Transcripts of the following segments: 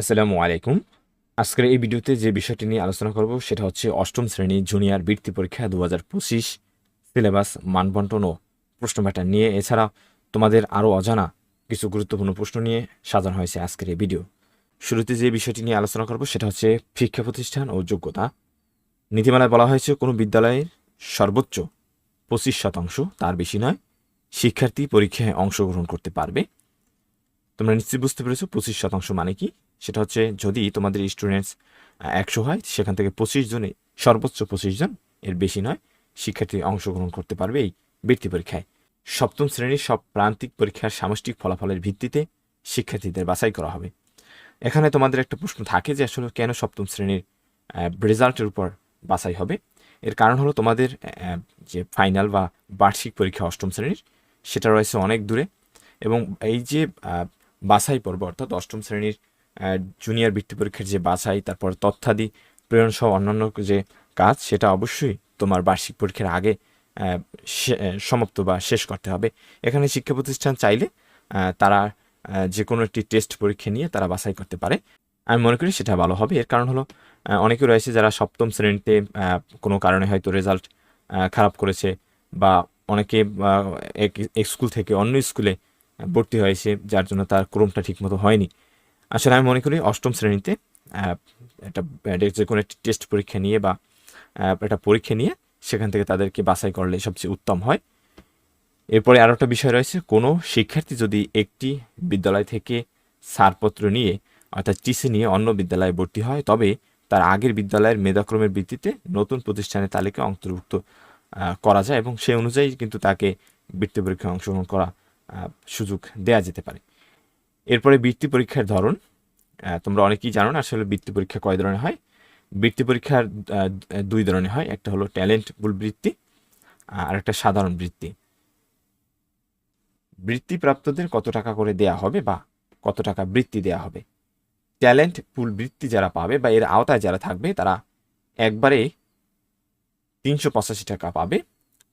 আসসালামু আলাইকুম। আজকের এই ভিডিওতে যে বিষয়টি নিয়ে আলোচনা করব সেটা হচ্ছে অষ্টম শ্রেণি জুনিয়র বৃত্তি পরীক্ষা দু হাজার পঁচিশ সিলেবাস মানবন্টন ও প্রশ্ন প্যাটার্ন নিয়ে। এছাড়া তোমাদের আরও অজানা কিছু গুরুত্বপূর্ণ প্রশ্ন নিয়ে সাজানো হয়েছে আজকের এই ভিডিও। শুরুতে যে বিষয়টি নিয়ে আলোচনা করব সেটা হচ্ছে শিক্ষা প্রতিষ্ঠান ও যোগ্যতা। নীতিমালায় বলা হয়েছে, কোনো বিদ্যালয়ের সর্বোচ্চ পঁচিশ শতাংশ তার বেশি নয়, শিক্ষার্থী পরীক্ষায় অংশগ্রহণ করতে পারবে। তোমরা নিশ্চয়ই বুঝতে পেরেছ, পঁচিশ শতাংশ মানে কি? সেটা হচ্ছে যদি তোমাদের স্টুডেন্টস একশো হয়, সেখান থেকে পঁচিশ জনে, সর্বোচ্চ পঁচিশ জন, এর বেশি নয়, শিক্ষার্থী অংশগ্রহণ করতে পারবে এই বৃত্তি পরীক্ষায়। সপ্তম শ্রেণির সব প্রান্তিক পরীক্ষার সামষ্টিক ফলাফলের ভিত্তিতে শিক্ষার্থীদের বাছাই করা হবে। এখানে তোমাদের একটা প্রশ্ন থাকে যে আসলে কেন সপ্তম শ্রেণির রেজাল্টের উপর বাছাই হবে? এর কারণ হলো তোমাদের যে ফাইনাল বা বার্ষিক পরীক্ষা অষ্টম শ্রেণির, সেটা রয়েছে অনেক দূরে এবং এই যে বাছাই পর্ব, অর্থাৎ অষ্টম শ্রেণির জুনিয়র বৃত্তি পরীক্ষার যে বাছাই, তারপর তথ্যাদি, প্রেরণ সহ অন্যান্য যে কাজ, সেটা অবশ্যই তোমার বার্ষিক পরীক্ষার আগে সমাপ্ত বা শেষ করতে হবে। এখানে শিক্ষা প্রতিষ্ঠান চাইলে তারা যে কোনো একটি টেস্ট পরীক্ষা নিয়ে তারা বাছাই করতে পারে। আমি মনে করি সেটা ভালো হবে। এর কারণ হলো অনেকে রয়েছে যারা সপ্তম শ্রেণীতে কোনো কারণে হয়তো রেজাল্ট খারাপ করেছে বা অনেকে এক স্কুল থেকে অন্য স্কুলে ভর্তি হয়েছে, যার জন্য তার ক্রমটা ঠিকমতো হয়নি। আসলে আমি মনে করি অষ্টম শ্রেণীতে একটা যে কোনো একটি টেস্ট পরীক্ষা নিয়ে বা একটা পরীক্ষা নিয়ে সেখান থেকে তাদেরকে বাছাই করলে সবচেয়ে উত্তম হয়। এরপরে আরও একটা বিষয় রয়েছে, কোনো শিক্ষার্থী যদি একটি বিদ্যালয় থেকে ছাড়পত্র নিয়ে, অর্থাৎ টিসি নিয়ে অন্য বিদ্যালয়ে ভর্তি হয়, তবে তার আগের বিদ্যালয়ের মেধাক্রমের ভিত্তিতে নতুন প্রতিষ্ঠানের তালিকায় অন্তর্ভুক্ত করা যায় এবং সেই অনুযায়ী কিন্তু তাকে বৃত্তি পরীক্ষায় অংশগ্রহণ করা সুযোগ দেয়া যেতে পারে। এরপরে বৃত্তি পরীক্ষার ধরন তোমরা অনেকেই জানো না আসলে বৃত্তি পরীক্ষা কয় ধরনের হয়। বৃত্তি পরীক্ষার দুই ধরনের হয়, একটা হলো ট্যালেন্ট বুল বৃত্তি আর একটা সাধারণ বৃত্তি। বৃত্তি প্রাপ্তদের কত টাকা করে দেয়া হবে বা কত টাকা বৃত্তি দেয়া হবে? ট্যালেন্ট পুল বৃত্তি যারা পাবে বা এর আওতায় যারা থাকবে, তারা একবারে তিনশো পঁচাশি টাকা পাবে,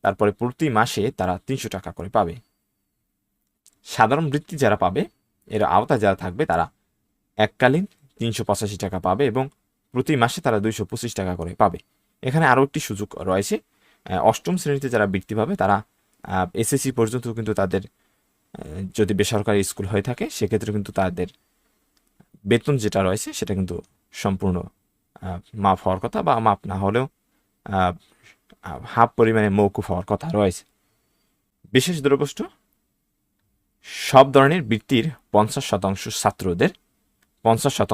তারপরে প্রতি মাসে তারা তিনশো টাকা করে পাবে। সাধারণ বৃত্তি যারা পাবে এর আওতায় যারা থাকবে তারা এককালীন তিনশো পঁচাশি টাকা পাবে এবং প্রতি মাসে তারা দুইশো পঁচিশ টাকা করে পাবে। এখানে আরও একটি সুযোগ রয়েছে। অষ্টম শ্রেণীতে যারা বৃত্তি পাবে, তারা এসএসসি পর্যন্ত কিন্তু তাদের যদি বেসরকারি স্কুল হয়ে থাকে, সেক্ষেত্রে কিন্তু তাদের বেতন যেটা রয়েছে, সেটা কিন্তু সম্পূর্ণ মাফ হওয়ার কথা বা মাপ না হলেও হাফ পরিমাণে মৌকুফ হওয়ার কথা রয়েছে। বিশেষ দ্রবষ্ট সব ধরনের বৃত্তির পঞ্চাশ শতাংশ ছাত্রদের পঞ্চাশ শতাংশ